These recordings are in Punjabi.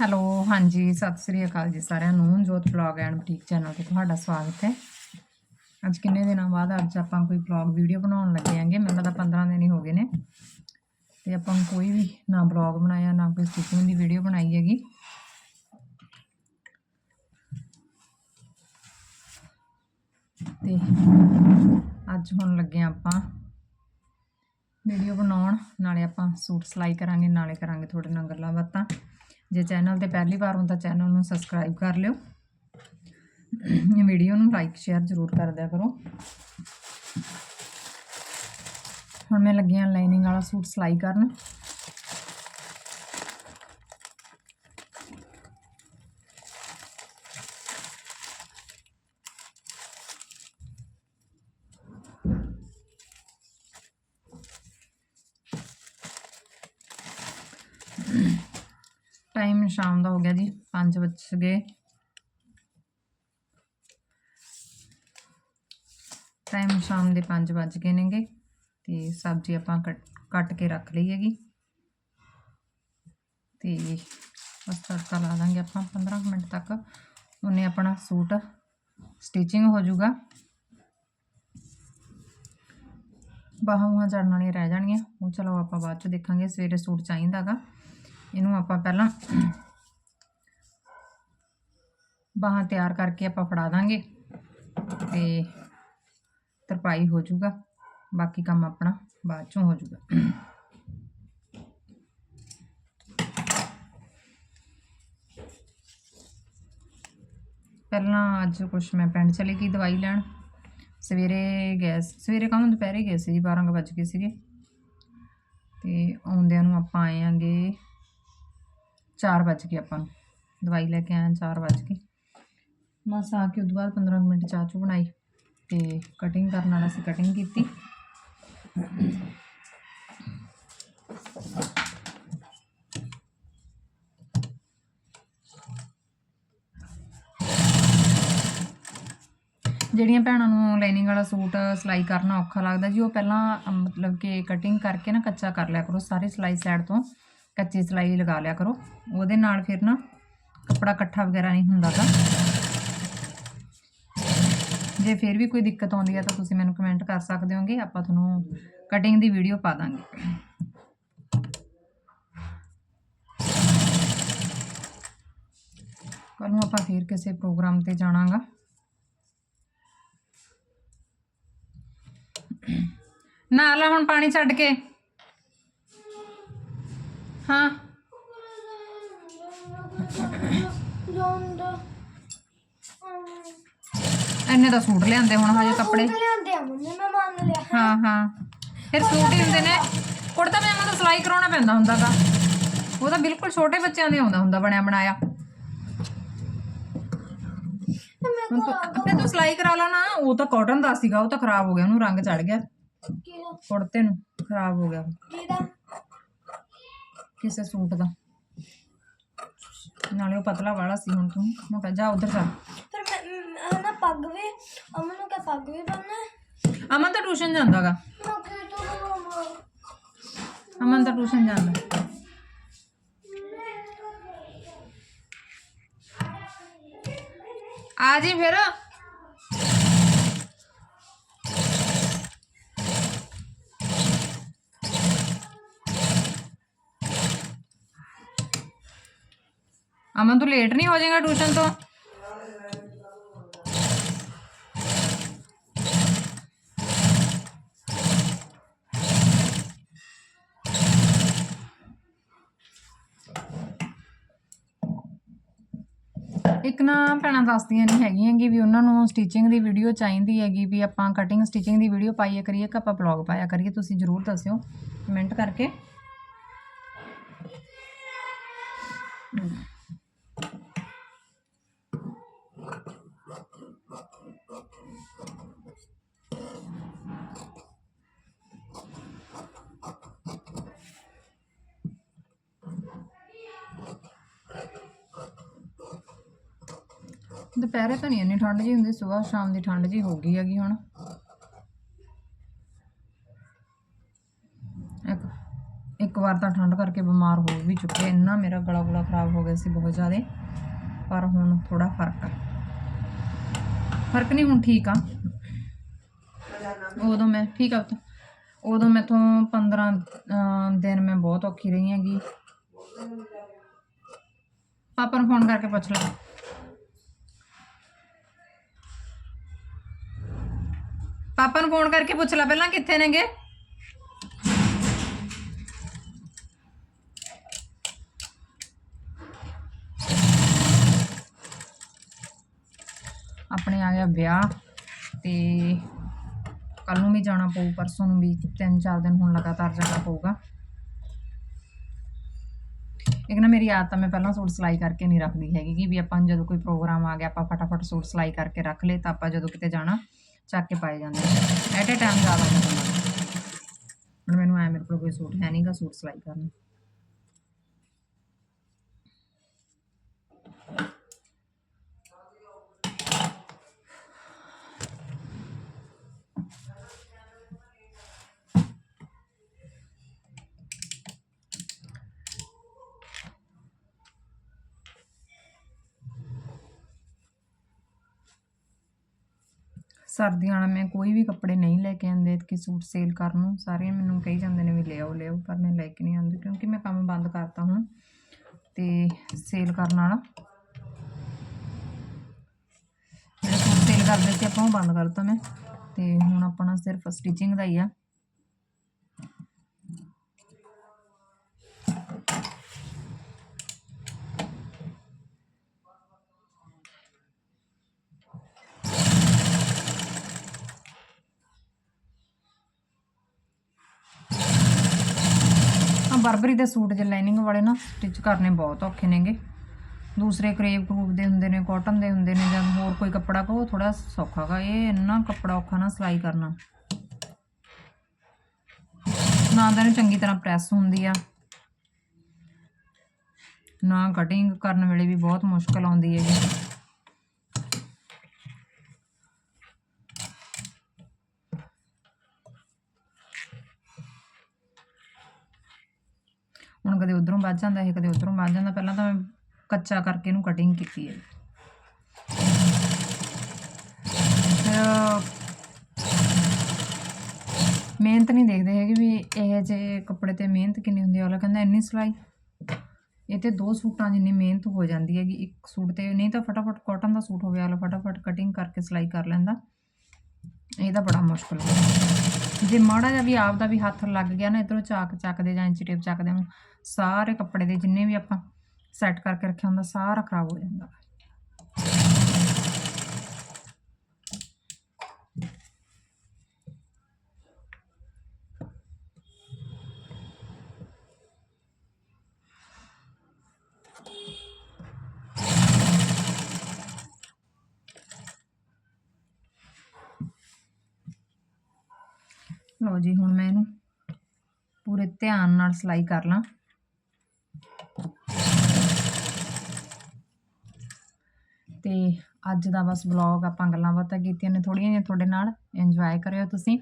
ਹੈਲੋ, ਹਾਂਜੀ, ਸਤਿ ਸ੍ਰੀ ਅਕਾਲ ਜੀ ਸਾਰਿਆਂ ਨੂੰ, ਜੋਤ ਬਲੌਗ ਐਂਡ ਬੁਟੀਕ ਚੈਨਲ ਤੇ ਤੁਹਾਡਾ ਸਵਾਗਤ ਹੈ। ਅੱਜ ਕਿੰਨੇ ਦਿਨਾਂ ਬਾਅਦ ਅੱਜ ਆਪਾਂ ਕੋਈ ਬਲੌਗ ਵੀਡੀਓ ਬਣਾਉਣ ਲੱਗੇ ਆਂਗੇ ਮੈਨੂੰ ਲੱਗਦਾ 15 ਦਿਨ ਹੀ ਹੋ ਗਏ ਨੇ। ਤੇ ਆਪਾਂ ਕੋਈ ਵੀ ਨਾ ਬਲੌਗ ਬਣਾਇਆ, ਨਾ ਕੋਈ ਸਟਿਚਿੰਗ ਦੀ ਵੀਡੀਓ ਬਣਾਈ ਹੈਗੀ। ਤੇ ਅੱਜ ਹੁਣ ਲੱਗੇ ਆਂ ਆਪਾਂ ਵੀਡੀਓ ਬਣਾਉਣ, ਨਾਲੇ ਆਪਾਂ ਸੂਟ ਸਿਲਾਈ ਕਰਾਂਗੇ, ਨਾਲੇ ਕਰਾਂਗੇ ਤੁਹਾਡੇ ਨਾਲ ਗੱਲਾਂ ਬਾਤਾਂ। ਜੇ ਚੈਨਲ ਤੇ ਪਹਿਲੀ ਵਾਰ ਹੋ ਤਾਂ ਚੈਨਲ ਨੂੰ ਸਬਸਕ੍ਰਾਈਬ ਕਰ ਲਿਓ। ਵੀਡੀਓ ਨੂੰ ਲਾਈਕ ਸ਼ੇਅਰ ਜ਼ਰੂਰ ਕਰ ਦਿਆ ਕਰੋ। ਹੁਣ ਮੈਂ ਲੱਗੀਆਂ ਲਾਈਨਿੰਗ ਵਾਲਾ ਸੂਟ ਸਿਲਾਈ ਕਰਨ। ਟਾਈਮ ਸ਼ਾਮ ਦਾ ਹੋ ਗਿਆ ਜੀ 5 ਵੱਜ ਗਏ। ਟਾਈਮ ਸ਼ਾਮ ਦੇ 5 ਵੱਜ ਗਏ ਨੇਗੇ, ਤੇ ਸਬਜ਼ੀ ਆਪਾਂ ਕੱਟ ਕੱਟ ਕੇ ਰੱਖ ਲਈ ਹੈਗੀ। ਤੇ ਬਸ ਤੜਕਾ ਲਾ ਦਾਂਗੇ ਆਪਾਂ 15 ਕੁ ਮਿੰਟ ਤੱਕ। ਉਹਨੇ ਆਪਣਾ ਸੂਟ ਸਟਿਚਿੰਗ ਹੋ ਜਾਊਗਾ। ਬਾਹਾਂ ਬੂਹਾਂ ਚੜਨ ਵਾਲੀਆਂ ਰਹਿ ਜਾਣਗੀਆਂ। ਉਹ ਚਲੋ ਆਪਾਂ ਬਾਅਦ ਚ ਦੇਖਾਂਗੇ, ਸਵੇਰੇ ਸੂਟ ਚਾਹੀਦਾਗਾ ਇਹਨੂੰ ਆਪਾਂ ਪਹਿਲਾਂ ਬਾਹਾਂ ਤਿਆਰ ਕਰਕੇ ਆਪਾਂ ਫੜਾ ਦਾਂਗੇ ਤੇ ਤਰਪਾਈ ਹੋ ਜਾਊਗਾ। ਬਾਕੀ ਕੰਮ ਆਪਣਾ ਬਾਅਦ ਚੋਂ ਹੋ ਜਾਊਗਾ। ਪਹਿਲਾਂ ਅੱਜ ਕੁਛ ਮੈਂ ਪਿੰਡ ਚਲੀ ਗਈ ਦਵਾਈ ਲੈਣ। ਸਵੇਰੇ ਗਏ ਸਵੇਰੇ ਕੰਮ ਦੁਪਹਿਰੇ ਗਏ ਸੀ ਜੀ 12 ਕੁ ਵੱਜ ਗਏ ਸੀਗੇ। ਤੇ ਆਉਂਦਿਆਂ ਨੂੰ ਆਪਾਂ ਆਏ ਆਂਗੇ 4 ਵੱਜ ਗਏ ਆਪਾਂ ਨੂੰ। ਦਵਾਈ ਲੈ ਕੇ ਆਏ 4 ਵੱਜ ਗਏ। ਮਸ ਆ ਕੇ ਉਦੋਂ ਬਾਅਦ 15 ਕੁ ਮਿੰਟ ਚਾਹ ਚੂ ਬਣਾਈ ਤੇ ਕਟਿੰਗ ਕਰਨ ਵਾਲਾ ਸੀ ਕਟਿੰਗ ਕੀਤੀ। ਜਿਹੜੀਆਂ ਭੈਣਾਂ ਨੂੰ ਲਾਈਨਿੰਗ ਵਾਲਾ ਸੂਟ ਸਿਲਾਈ ਕਰਨਾ ਔਖਾ ਲੱਗਦਾ ਜੀ, ਉਹ ਪਹਿਲਾਂ ਮਤਲਬ ਕਿ ਕਟਿੰਗ ਕਰਕੇ ਨਾ ਕੱਚਾ ਕਰ ਲਿਆ ਕਰੋ, ਸਾਰੀ ਸਿਲਾਈ ਸਾਈਡ ਤੋਂ। ਕੱਚੀ ਸਿਲਾਈ ਲਗਾ ਲਿਆ ਕਰੋ। ਉਹਦੇ ਨਾਲ ਫਿਰ ਨਾ ਕੱਪੜਾ ਇਕੱਠਾ ਵਗੈਰਾ ਨਹੀਂ ਹੁੰਦਾ ਗਾ। ਜੇ ਫਿਰ ਵੀ ਕੋਈ ਦਿੱਕਤ ਆਉਂਦੀ ਹੈ ਤਾਂ ਤੁਸੀਂ ਮੈਨੂੰ ਕਮੈਂਟ ਕਰ ਸਕਦੇ ਹੋਗੇ, ਆਪਾਂ ਤੁਹਾਨੂੰ ਕਟਿੰਗ ਦੀ ਵੀਡੀਓ ਪਾ ਦਾਂਗੇ। ਕੱਲ ਨੂੰ ਆਪਾਂ ਫਿਰ ਕਿਸੇ ਪ੍ਰੋਗਰਾਮ ਤੇ ਜਾਣਾਗਾ। ਨਾ ਲੈ ਹੁਣ ਪਾਣੀ ਛੱਡ ਕੇ। ਹਾਂ। ਇੰਨੇ ਤਾਂ ਸੂਟ ਲਿਆਂਦੇ ਹੁਣ ਹਜੇ ਕੱਪੜੇ। ਲਿਆਂਦੇ ਆ ਮੰਮੀ ਮੈਂ ਮੰਨ ਲਿਆ। ਹਾਂ ਹਾਂ। ਫਿਰ ਸੂਟ ਹੀ ਹੁੰਦੇ ਨੇ। ਕੁੜਤਾ ਪਜਾਮਾ ਤਾਂ ਸਿਲਾਈ ਕਰਾਉਣਾ ਪੈਂਦਾ ਹੁੰਦਾਗਾ। ਉਹ ਤਾਂ ਬਿਲਕੁਲ ਛੋਟੇ ਬੱਚਿਆਂ ਦੇ ਆਉਂਦਾ ਹੁੰਦਾ ਬਣਿਆ ਬਣਾਇਆ। ਹੁਣ ਤੂੰ ਆਪੇ ਤੂੰ ਸਿਲਾਈ ਕਰਾ ਲਾ ਨਾ ਉਹ ਤਾਂ ਕਾਟਨ ਦਾ ਸੀਗਾ ਉਹ ਤਾਂ ਖਰਾਬ ਹੋ ਗਿਆ ਉਹਨੂੰ ਰੰਗ ਚੜ ਗਿਆ। ਕੁੜਤੇ ਨੂੰ ਖਰਾਬ ਹੋ ਗਿਆ। ਕਿਹਦਾ? ਕਿਸੇ ਸੂਟ ਦਾ। ਨਾਲੇ ਉਹ ਪਤਲਾ ਵਾਲਾ ਸੀ ਹੁਣ ਤੂੰ। ਮੈਂ ਕਿਹਾ ਜਾ ਉਧਰ ਜਾ। ਫਿਰ ਮੈਂ ਮੈਂ ਨਾ ਪੱਗ ਵੀ ਅਮਨ ਨੂੰ ਕਹ ਪੱਗ ਵੀ ਬੰਨਣਾ ਅਮਨ ਤਾਂ ਟਿਊਸ਼ਨ ਜਾਂਦਾਗਾ ਮੈਂ ਕਿ ਤੂੰ ਅਮਨ ਤਾਂ ਟਿਊਸ਼ਨ ਜਾਂਦਾ। ਆ ਜੀ ਫਿਰ। ਅਮਨ, ਤੂੰ ਲੇਟ ਨਹੀਂ ਹੋ ਜਾਏਗਾ ਟਿਊਸ਼ਨ ਤੋਂ? ਇੱਕ ਨਾ ਭੈਣਾਂ ਦੱਸਦੀਆਂ ਨਹੀਂ ਹੈਗੀਆਂ ਕਿ ਵੀ ਉਹਨਾਂ ਨੂੰ ਸਟਿਚਿੰਗ ਦੀ ਵੀਡੀਓ ਚਾਹੀਦੀ ਹੈਗੀ ਵੀ ਆਪਾਂ ਕਟਿੰਗ ਸਟਿਚਿੰਗ ਦੀ ਵੀਡੀਓ ਪਾਈਏ ਕਰੀਏ ਕਿ ਆਪਾਂ ਬਲੌਗ ਪਾਇਆ ਕਰੀਏ, ਤੁਸੀਂ ਜਰੂਰ ਦੱਸਿਓ ਕਮੈਂਟ ਕਰਕੇ। ਦੁਪਹਿਰੇ ਤਾਂ ਨਹੀਂ ਇੰਨੀ ਠੰਡ ਜੀ ਹੁੰਦੀ ਸਵੇਰ ਸ਼ਾਮ ਦੀ ਠੰਡ ਜੀ ਹੋ ਗਈ ਹੈਗੀ ਹੁਣ। ਇੱਕ ਇੱਕ ਵਾਰ ਤਾਂ ਠੰਡ ਕਰਕੇ ਬਿਮਾਰ ਹੋ ਵੀ ਚੁੱਕੇ ਇੰਨਾ ਮੇਰਾ ਗਲਾ ਗੁਲਾ ਖਰਾਬ ਹੋ ਗਿਆ ਸੀ ਬਹੁਤ ਜ਼ਿਆਦਾ, ਪਰ ਹੁਣ ਥੋੜਾ ਫ਼ਰਕ ਆ। ਫ਼ਰਕ ਨਹੀਂ ਹੁਣ ਠੀਕ ਆ। ਉਦੋਂ ਮੈਂ ਠੀਕ ਆ। ਪੁੱਤ। ਉਦੋਂ ਮੈਥੋਂ 15 ਦਿਨ ਮੈਂ ਬਹੁਤ ਔਖੀ ਰਹੀ ਹੈਗੀ। ਪਾਪਾ ਨੂੰ ਫੋਨ ਕਰਕੇ ਪੁੱਛ ਲਾ ਪਾਪਾ ਨੂੰ ਫੋਨ ਕਰਕੇ ਪੁੱਛ ਲਾ। ਪਹਿਲਾਂ ਕਿੱਥੇ ਨੇਗੇ? ਆਪਣੇ ਆ ਗਿਆ ਵਿਆਹ ਤੇ ਕੱਲ ਨੂੰ ਵੀ ਜਾਣਾ ਪਊ, ਪਰਸੋਂ ਨੂੰ ਵੀ ਤਿੰਨ ਚਾਰ ਦਿਨ ਹੁਣ ਲਗਾਤਾਰ ਜਾਣਾ ਪਊਗਾ। ਇੱਕ ਨਾ ਮੇਰੀ ਆਦਤ ਆ, ਮੈਂ ਪਹਿਲਾਂ ਸੂਟ ਸਿਲਾਈ ਕਰਕੇ ਨਹੀਂ ਰੱਖਦੀ ਹੈਗੀ ਕਿ ਵੀ ਆਪਾਂ ਜਦੋਂ ਕੋਈ ਪ੍ਰੋਗਰਾਮ ਆ ਗਿਆ, ਆਪਾਂ ਫਟਾਫਟ ਸੂਟ ਸਿਲਾਈ ਕਰਕੇ ਰੱਖ ਲਏ ਤਾਂ ਆਪਾਂ ਜਦੋਂ ਕਿਤੇ ਜਾਣਾ, ਚੱਕ ਕੇ ਪਾਏ ਜਾਂਦੇ ਐਟ ਅ ਟਾਈਮ ਜ਼ਿਆਦਾ ਨਹੀਂ ਹੁਣ ਮੈਨੂੰ ਐ ਮੇਰੇ ਕੋਲ ਕੋਈ ਸੂਟ ਹੈ ਨਹੀਂਗਾ ਸੂਟ ਸਿਲਾਈ ਕਰਨ। ਸਰਦੀਆਂ ਵਾਲਾ ਮੈਂ ਕੋਈ ਵੀ ਕੱਪੜੇ ਨਹੀਂ ਲੈ ਕੇ ਆਉਂਦੇ ਕਿ ਸੂਟ ਸੇਲ ਕਰਨ ਨੂੰ ਸਾਰੇ ਮੈਨੂੰ ਕਹੀ ਜਾਂਦੇ ਨੇ ਵੀ ਲਿਆਓ ਲਿਆਓ, ਪਰ ਮੈਂ ਲੈ ਕੇ ਨਹੀਂ ਆਉਂਦੀ ਕਿਉਂਕਿ ਮੈਂ ਕੰਮ ਬੰਦ ਕਰਤਾ ਹੁਣ ਤੇ ਸੇਲ ਕਰਨ ਵਾਲਾ। ਜਿਹੜਾ ਸੂਟ ਸੇਲ ਕਰਦੇ ਸੀ ਆਪਾਂ ਉਹ ਬੰਦ ਕਰਤਾ ਮੈਂ ਤੇ ਹੁਣ ਆਪਣਾ ਸਿਰਫ ਸਟਿਚਿੰਗ ਦਾ ਹੀ ਆ। ਬਰਬਰੀ ਦੇ ਸੂਟ ਜੇ ਲਾਈਨਿੰਗ ਵਾਲੇ ਨਾ ਸਟਿਚ ਕਰਨੇ ਬਹੁਤ ਔਖੇ ਨੇਗੇ। ਦੂਸਰੇ ਕਰੇਪ ਕਰੂਪ ਦੇ ਹੁੰਦੇ ਨੇ ਕਾਟਨ ਦੇ ਹੁੰਦੇ ਨੇ, ਜਾਂ ਹੋਰ ਕੋਈ ਕੱਪੜਾ ਕੋ ਥੋੜਾ ਸੌਖਾ ਗਾ। ਇਹ ਇੰਨਾ ਕੱਪੜਾ ਔਖਾ ਨਾ ਸਿਲਾਈ ਕਰਨਾ। ਨਾ ਤਾਂ ਇਹਨੂੰ ਚੰਗੀ ਤਰ੍ਹਾਂ ਪ੍ਰੈਸ ਹੁੰਦੀ ਆ। ਨਾ ਕਟਿੰਗ ਕਰਨ ਵੇਲੇ ਵੀ ਬਹੁਤ ਮੁਸ਼ਕਲ ਆਉਂਦੀ ਹੈਗੀ। ਹੁਣ ਕਦੇ ਉਧਰੋਂ ਵੱਜ ਜਾਂਦਾ ਹੈ ਕਦੇ ਉਧਰੋਂ ਵੱਜ ਜਾਂਦਾ। ਪਹਿਲਾਂ ਤਾਂ ਮੈਂ ਕੱਚਾ ਕਰਕੇ ਇਹਨੂੰ ਕਟਿੰਗ ਕੀਤੀ ਹੈ। ਫਿਰ ਮਿਹਨਤ ਨਹੀਂ ਦੇਖਦੇ ਹੈਗੇ ਵੀ ਇਹ ਜੇ ਕੱਪੜੇ ਤੇ ਮਿਹਨਤ ਕਿੰਨੀ ਹੁੰਦੀ ਹੈ। ਉਹ ਕਹਿੰਦਾ, ਇੰਨੀ ਸਿਲਾਈ? ਇਹ ਤੇ ਦੋ ਸੂਟਾਂ ਜਿੰਨੀ ਮਿਹਨਤ ਹੋ ਜਾਂਦੀ ਹੈਗੀ। ਇੱਕ ਸੂਟ ਤੇ ਨਹੀਂ ਤਾਂ ਫਟਾਫਟ ਕਾਟਨ ਦਾ ਸੂਟ ਹੋਵੇ ਵਾਲਾ ਫਟਾਫਟ ਕਟਿੰਗ ਕਰਕੇ ਸਿਲਾਈ ਕਰ ਲੈਂਦਾ। ਇਹਦਾ ਬੜਾ ਮੁਸ਼ਕਲ ਹੈ ਜੇ ਮਾੜਾ ਜਿਹਾ ਵੀ ਆਪ ਦਾ ਵੀ ਹੱਥ ਲੱਗ ਗਿਆ ਨਾ, ਇਧਰੋਂ ਚਾਕ ਚੱਕਦੇ ਜਾਂ ਇੰਚੀ ਟੇਪ ਚੱਕਦੇ ਨੂੰ ਸਾਰੇ ਕੱਪੜੇ ਦੇ ਜਿੰਨੇ ਵੀ ਆਪਾਂ ਸੈੱਟ ਕਰਕੇ ਰੱਖਿਆ ਹੁੰਦਾ, ਸਾਰਾ ਖਰਾਬ ਹੋ ਜਾਂਦਾ। ਲਓ ਜੀ, ਹੁਣ ਮੈਂ ਇਹਨੂੰ ਪੂਰੇ ਧਿਆਨ ਨਾਲ ਸਿਲਾਈ ਕਰ ਲਾਂ। ਤੇ ਅੱਜ ਦਾ ਬਸ ਵਲੌਗ ਆਪਾਂ ਗੱਲਾਂ ਬਾਤਾਂ ਕੀਤੀਆਂ ਨੇ ਥੋੜੀਆਂ ਜਿਹੀਆਂ ਤੁਹਾਡੇ ਨਾਲ। ਇੰਜੋਏ ਕਰਿਓ ਤੁਸੀਂ।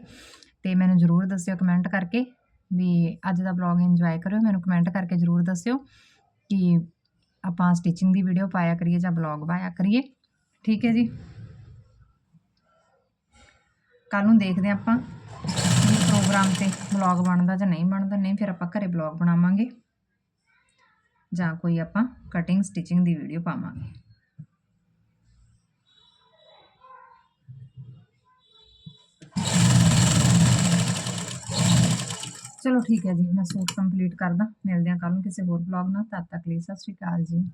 ਤੇ ਮੈਨੂੰ ਜਰੂਰ ਦੱਸਿਓ ਕਮੈਂਟ ਕਰਕੇ ਵੀ ਅੱਜ ਦਾ ਵਲੌਗ ਇੰਜੋਏ ਕਰਿਓ। ਮੈਨੂੰ ਕਮੈਂਟ ਕਰਕੇ ਜਰੂਰ ਦੱਸਿਓ ਕਿ ਆਪਾਂ ਸਟਿਚਿੰਗ ਦੀ ਵੀਡੀਓ ਪਾਇਆ ਕਰੀਏ ਜਾਂ ਵਲੌਗ ਪਾਇਆ ਕਰੀਏ। ਠੀਕ ਹੈ ਜੀ? ਕੱਲ ਨੂੰ ਦੇਖਦੇ ਹਾਂ ਆਪਾਂ। ਵੀ ਪ੍ਰੋਗਰਾਮ ਤੇ ਵਲੌਗ ਬਣਦਾ ਜਾਂ ਨਹੀਂ ਬਣਦਾ ਨਹੀਂ ਫਿਰ ਆਪਾਂ ਘਰੇ ਵਲੌਗ ਬਣਾਵਾਂਗੇ ਜਾਂ ਕੋਈ ਆਪਾਂ ਕਟਿੰਗ ਸਟਿਚਿੰਗ ਦੀ ਵੀਡੀਓ ਪਾਵਾਂਗੇ ਚਲੋ ਠੀਕ ਹੈ ਜੀ ਮੈਂ ਸੂਟ ਕੰਪਲੀਟ ਕਰਦਾ ਮਿਲਦੇ ਹਾਂ ਕੱਲ ਨੂੰ ਕਿਸੇ ਹੋਰ ਵਲੌਗ ਨਾਲ ਤਦ ਤੱਕ ਲਈ ਸਤਿ ਸ਼੍ਰੀ ਅਕਾਲ ਜੀ